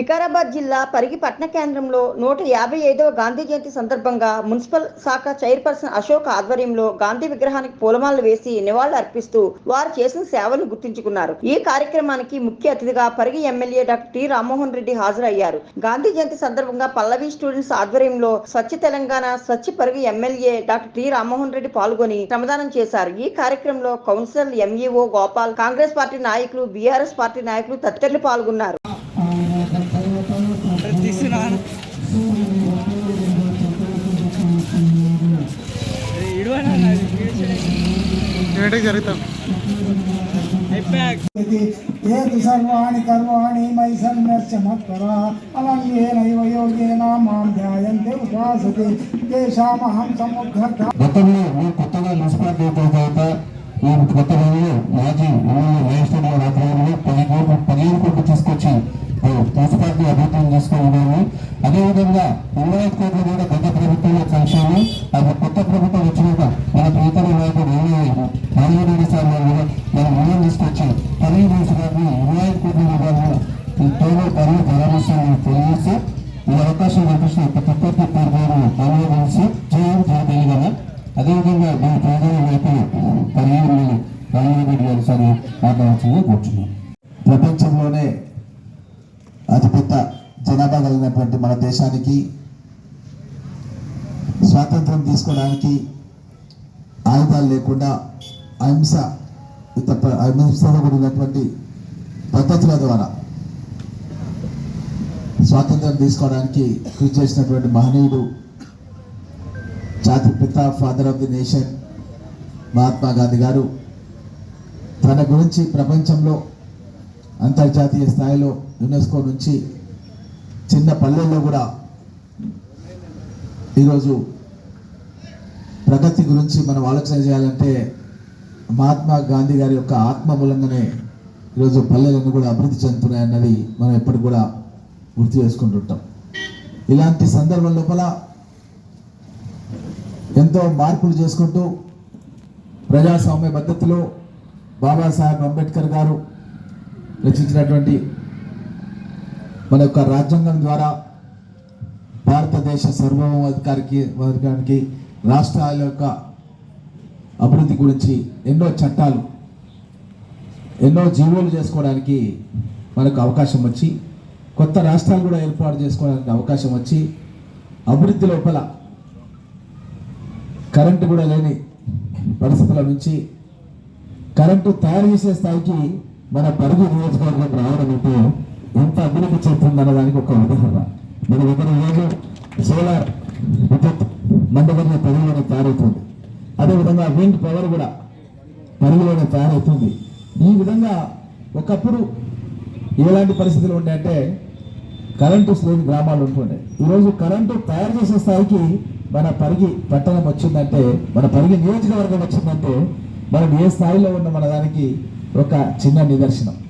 వికారాబాద్ జిల్లా పరిగి పట్టణ కేంద్రంలో నూట యాభై ఐదవ గాంధీ జయంతి సందర్భంగా మున్సిపల్ శాఖ చైర్పర్సన్ అశోక్ ఆధ్వర్యంలో గాంధీ విగ్రహానికి పూలమాలలు వేసి నివాళులు అర్పిస్తూ వారు చేసిన సేవలను గుర్తించుకున్నారు. ఈ కార్యక్రమానికి ముఖ్య అతిథిగా Parigi MLA doctor T Rammohan Reddy హాజరయ్యారు. గాంధీ జయంతి సందర్భంగా పల్లవి స్టూడెంట్స్ ఆధ్వర్యంలో Swachh Telangana Swachh Parigi MLA doctor T Rammohan Reddy పాల్గొని శ్రమదానం చేశారు. ఈ కార్యక్రమంలో councillor MEO Gopal Congress party నాయకులు బీఆర్ఎస్ పార్టీ నాయకులు తదితరులు పాల్గొన్నారు. తీసుకున్నాను జరుగుతాం అయిపోయాక సర్వాణి కర్వాణి మయి సన్యస్య అలంగేనైవ యోగేన మాం ధ్యాయంతే ఉపాసతే తేషామహం గతంలో కొత్తగా మున్సిపాలిటీ తర్వాత ఈ కొత్త రోజులు మాజీ విధంగా ఇరవై ఐదు కోట్లు కూడా గత ప్రభుత్వంలో సంక్షేమం అది కొత్త ప్రభుత్వం వచ్చినాక మన ప్రీతమ నాయకుడు రామరెడ్డి సార్ కూడా మనం నిర్ణయం తీసుకొచ్చి పని మున్సిపాలిటీ ఇరవై ఐదు కోట్ల రూపాయలు తోలో పనులు ప్రారంభిస్తామని తెలియజేసి ఈ అవకాశం కల్పించిన ప్రతి ఒక్కరికి పేరు పేరు ధన్యవాదాలు. జయం జయ తెలంగాణ. అదేవిధంగా మన ప్రధాన నాయకులు పదిహేను రామరెడ్డి గారు సార్ మాట్లాడాల్సిందిగా కూర్చున్నాం. ప్రపంచంలోనే అతిపెద్ద జనాభా కలిగినటువంటి మన దేశానికి స్వాతంత్రం తీసుకోవడానికి ఆయుధాలు లేకుండా అహింస యుత ప- అహింసతో కూడినటువంటి పద్ధతుల ద్వారా స్వాతంత్రం తీసుకోవడానికి కృషి చేసినటువంటి మహనీయుడు జాతి పిత father of the nation Mahatma Gandhi గారు తన గురించి ప్రపంచంలో అంతర్జాతీయ స్థాయిలో యునెస్కో నుంచి చిన్న పల్లెల్లో కూడా ఈరోజు ప్రగతి గురించి మనం ఆలోచన చేయాలంటే మహాత్మా గాంధీ గారి యొక్క ఆత్మ మూలంగానే ఈరోజు పల్లెలన్నీ కూడా అభివృద్ధి చెందుతున్నాయి అన్నది మనం ఎప్పటికి కూడా గుర్తు చేసుకుంటుంటాం ఇలాంటి సందర్భం లోపల ఎంతో మార్పులు చేసుకుంటూ ప్రజాస్వామ్య పద్ధతిలో బాబాసాహెబ్ అంబేద్కర్ గారు రచించినటువంటి మన యొక్క రాజ్యాంగం ద్వారా భారతదేశ సార్వభౌమాధికారికి వర్గానికి రాష్ట్రాల యొక్క అభివృద్ధి గురించి ఎన్నో చట్టాలు ఎన్నో జీవోలు చేసుకోవడానికి మనకు అవకాశం వచ్చి కొత్త రాష్ట్రాలు కూడా ఏర్పాటు చేసుకోవడానికి అవకాశం వచ్చి అభివృద్ధి లోపల కరెంటు కూడా లేని పరిస్థితుల నుంచి కరెంటు తయారు చేసే స్థాయికి మన పరుగు నియోజకవర్గం రావడం అంటే ఎంత అభివృద్ధి చెందుతుందన్న దానికి ఒక ఉదాహరణ. మన దగ్గర ఈరోజు సోలార్ విద్యుత్ మన దగ్గర పరుగులోనే తయారవుతుంది. అదేవిధంగా విండ్ పవర్ కూడా పరుగులోనే తయారవుతుంది. ఈ విధంగా ఒకప్పుడు ఎలాంటి పరిస్థితులు ఉండే కరెంటు లేని గ్రామాలు ఉంటుండే. ఈరోజు కరెంటు తయారు చేసే స్థాయికి మన పరిగి పట్టణం వచ్చిందంటే మన పరిగి నియోజకవర్గం వచ్చిందంటే మనం ఏ స్థాయిలో ఉన్న మన దానికి ఒక చిన్న నిదర్శనం.